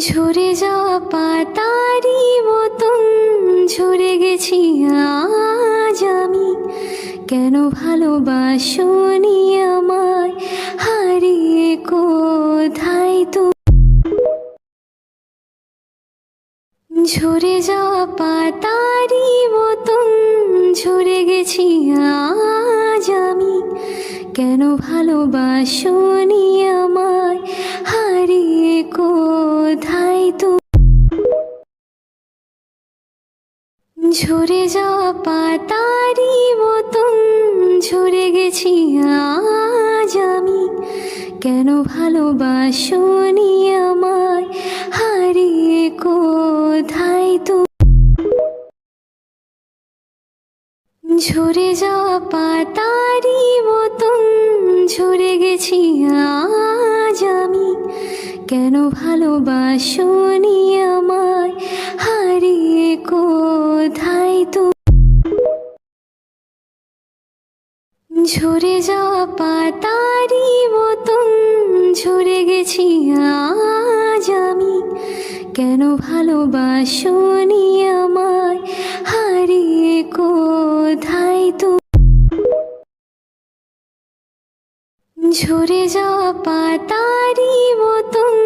ঝরে যাওয়া পাতারি মতন ঝরে গেছি আজ আমি। কেন ভালোবাসনি আমায়? হারিয়ে কোথায় তো ঝরে যাওয়া পাতারি মতন ঝরে গেছি আজ আমি। কেন ভালোবাসনি আমায়? হারিয়ে ঝরে যাওয়া পাতারি মতন, ঝরে গেছি আজ আমি। কেন ভালোবাসনি আমায়, হারিয়ে কোথায় তো? ঝরে যাওয়া পাতারি মতন, ঝরে গেছি কেন ভালোবাসনি আমায়? হারিয়ে কোথায় তো ঝরে যাওয়া পাতারি মতন ঝরে গেছি আজ আমি। কেন ভালোবাসনি আমায়? হারিয়ে কোথায় তো ঝরে যাওয়া পাতারি মতন,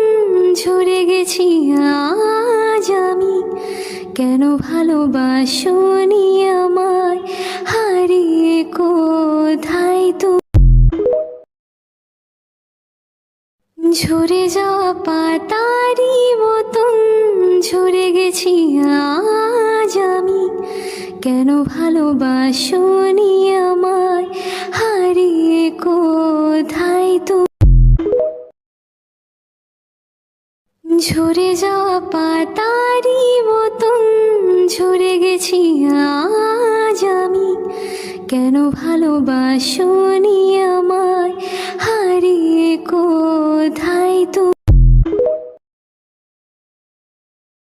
ঝরে গেছি আজ আমি। কেন ভালোবাসনি আমায়? হারিয়ে কোথায় তো? ঝরে যাওয়া পাতারি মতন, ঝরে গেছি আজ আমি। কেন ভালোবাসনি আমায়? ঝরে যাওয়া পাতারি মতন ঝরে গেছি আজ আমি। কেন ভালোবাসনি আমায়? হারিয়ে কোথায় তো